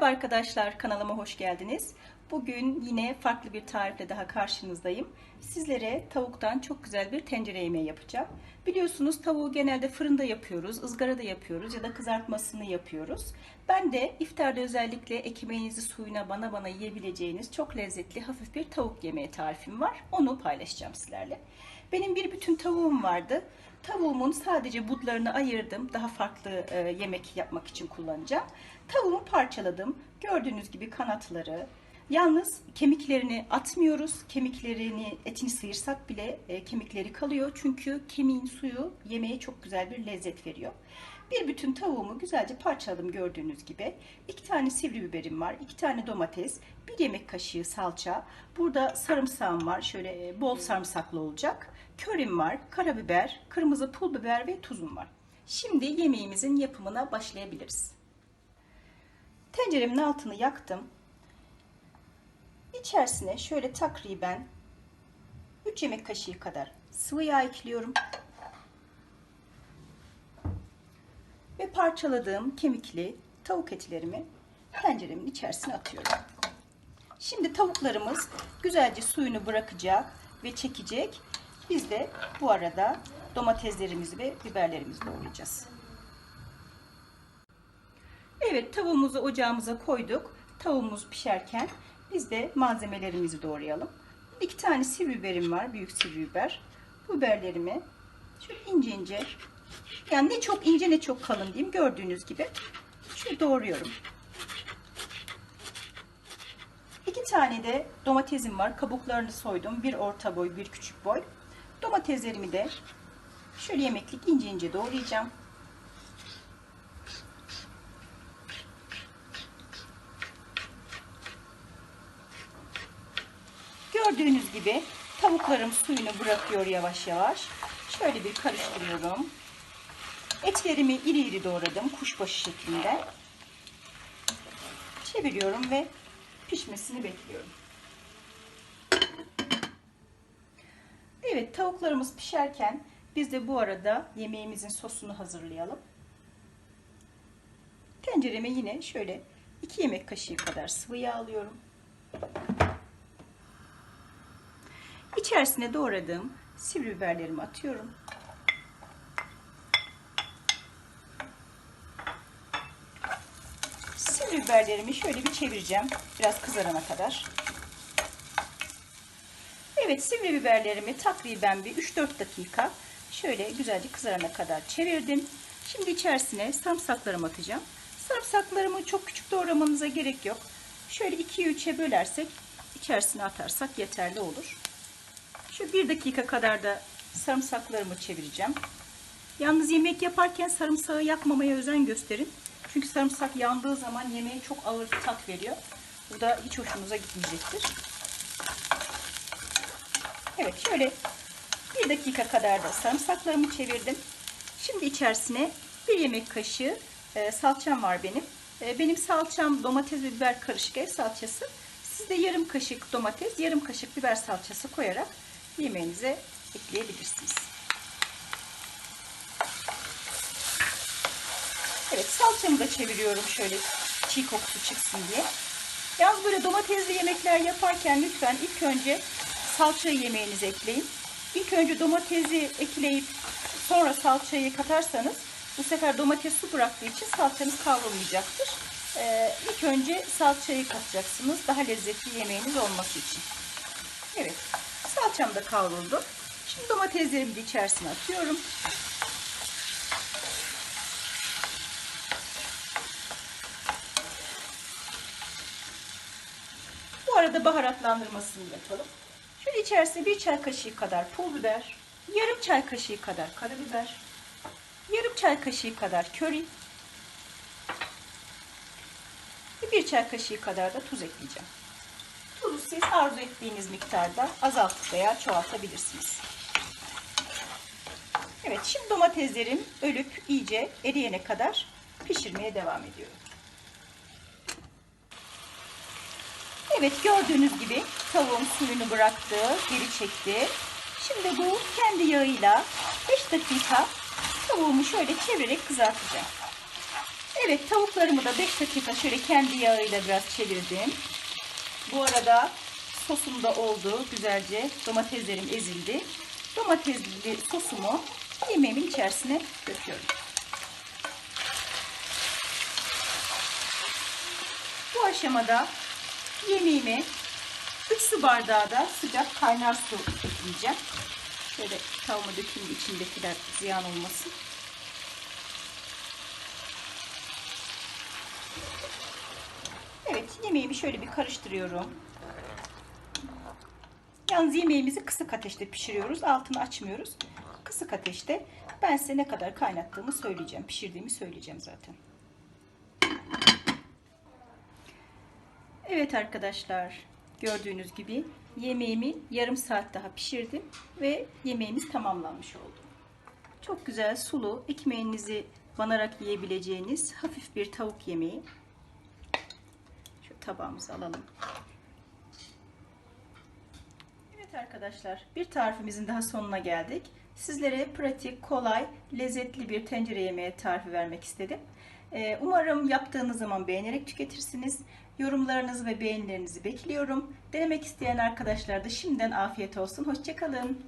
Merhaba arkadaşlar, kanalıma hoş geldiniz. Bugün yine farklı bir tarifle daha karşınızdayım. Sizlere tavuktan çok güzel bir tencere yemeği yapacağım. Biliyorsunuz tavuğu genelde fırında yapıyoruz, ızgarada yapıyoruz ya da kızartmasını yapıyoruz. Ben de iftarda özellikle ekmeğinizi suyuna bana bana yiyebileceğiniz çok lezzetli hafif bir tavuk yemeği tarifim var. Onu paylaşacağım sizlerle. Benim bir bütün tavuğum vardı. Tavuğumun sadece budlarını ayırdım. Daha farklı e, yemek yapmak için kullanacağım. Tavuğumu parçaladım. Gördüğünüz gibi kanatları. Yalnız kemiklerini atmıyoruz. Kemiklerini, etini sıyırsak bile e, kemikleri kalıyor. Çünkü kemiğin suyu yemeğe çok güzel bir lezzet veriyor. Bir bütün tavuğumu güzelce parçaladım gördüğünüz gibi. İki tane sivri biberim var. iki tane domates. Bir yemek kaşığı salça. Burada sarımsağım var. Şöyle e, bol sarımsaklı olacak. Körim var. Karabiber, kırmızı pul biber ve tuzum var. Şimdi yemeğimizin yapımına başlayabiliriz. Tenceremin altını yaktım. İçerisine şöyle takriben 3 yemek kaşığı kadar sıvı yağ ekliyorum. Ve parçaladığım kemikli tavuk etlerimi tenceremin içerisine atıyorum. Şimdi tavuklarımız güzelce suyunu bırakacak ve çekecek. Biz de bu arada domateslerimizi ve biberlerimizi doğrayacağız. Evet tavuğumuzu ocağımıza koyduk. Tavuğumuz pişerken biz de malzemelerimizi doğrayalım. İki tane sivri biberim var. Büyük sivri biber. Bu biberlerimi şöyle ince ince yani ne çok ince ne çok kalın diyeyim. Gördüğünüz gibi şöyle doğruyorum. İki tane de domatesim var. Kabuklarını soydum. Bir orta boy, bir küçük boy. Domateslerimi de şöyle yemeklik ince ince doğrayacağım. Gördüğünüz gibi tavuklarım suyunu bırakıyor yavaş yavaş. Şöyle bir karıştırıyorum. Etlerimi iri iri doğradım kuşbaşı şeklinde. Çeviriyorum ve pişmesini bekliyorum. Evet tavuklarımız pişerken biz de bu arada yemeğimizin sosunu hazırlayalım. Tencereme yine şöyle 2 yemek kaşığı kadar sıvı yağ alıyorum. İçerisine doğradığım sivri biberlerimi atıyorum. Sivri biberlerimi şöyle bir çevireceğim. Biraz kızarana kadar. Evet sivri biberlerimi takriben bir 3-4 dakika şöyle güzelce kızarana kadar çevirdim. Şimdi içerisine sarımsaklarımı atacağım. Sarımsaklarımı çok küçük doğramanıza gerek yok. Şöyle 2'ye 3'e bölersek içerisine atarsak yeterli olur. Şu bir dakika kadar da sarımsaklarımı çevireceğim. Yalnız yemek yaparken sarımsağı yakmamaya özen gösterin. Çünkü sarımsak yandığı zaman yemeğe çok ağır bir tat veriyor. Bu da hiç hoşunuza gitmeyecektir. Evet şöyle bir dakika kadar da sarımsaklarımı çevirdim. Şimdi içerisine bir yemek kaşığı e, salçam var benim. E, benim salçam domates ve biber karışık ev salçası. Siz de yarım kaşık domates, yarım kaşık biber salçası koyarak yemeğinize ekleyebilirsiniz. Evet salçamı da çeviriyorum şöyle çiğ kokusu çıksın diye. Yalnız böyle domatesli yemekler yaparken lütfen ilk önce salçayı yemeğinize ekleyin. İlk önce domatesi ekleyip sonra salçayı katarsanız bu sefer domates su bıraktığı için salçanız kavrulmayacaktır. Ee, ilk önce salçayı katacaksınız daha lezzetli yemeğiniz olması için. Evet salçam da kavruldu. Şimdi domateslerimi de içerisine atıyorum. Bu arada baharatlandırmasını yapalım. Şöyle içerisine bir çay kaşığı kadar pul biber, yarım çay kaşığı kadar karabiber, yarım çay kaşığı kadar köri ve bir çay kaşığı kadar da tuz ekleyeceğim. Tuzu siz arzu ettiğiniz miktarda azaltıp veya çoğaltabilirsiniz. Evet şimdi domateslerim ölüp iyice eriyene kadar pişirmeye devam ediyorum. Evet gördüğünüz gibi tavuğum suyunu bıraktı, geri çekti. Şimdi bu kendi yağıyla 5 dakika tavuğumu şöyle çevirerek kızartacağım. Evet tavuklarımı da 5 dakika şöyle kendi yağıyla biraz çevirdim. Bu arada sosum da oldu güzelce. Domateslerim ezildi. Domatesli sosumu yemeğimin içerisine döküyorum. Bu aşamada yemeğime 3 su bardağı da sıcak kaynar su ekleyeceğim. Şöyle tavama dökeyim de içindekiler ziyan olmasın. Evet yemeğimi şöyle bir karıştırıyorum. Yalnız yemeğimizi kısık ateşte pişiriyoruz. Altını açmıyoruz. Kısık ateşte ben size ne kadar kaynattığımı söyleyeceğim. Pişirdiğimi söyleyeceğim zaten. Evet arkadaşlar gördüğünüz gibi yemeğimi yarım saat daha pişirdim ve yemeğimiz tamamlanmış oldu. Çok güzel sulu ekmeğinizi banarak yiyebileceğiniz hafif bir tavuk yemeği. Tabağımızı alalım. Evet arkadaşlar bir tarifimizin daha sonuna geldik. Sizlere pratik, kolay, lezzetli bir tencere yemeği tarifi vermek istedim. Ee, Umarım yaptığınız zaman beğenerek tüketirsiniz. Yorumlarınızı ve beğenilerinizi bekliyorum. Denemek isteyen arkadaşlar da şimdiden afiyet olsun. Hoşçakalın.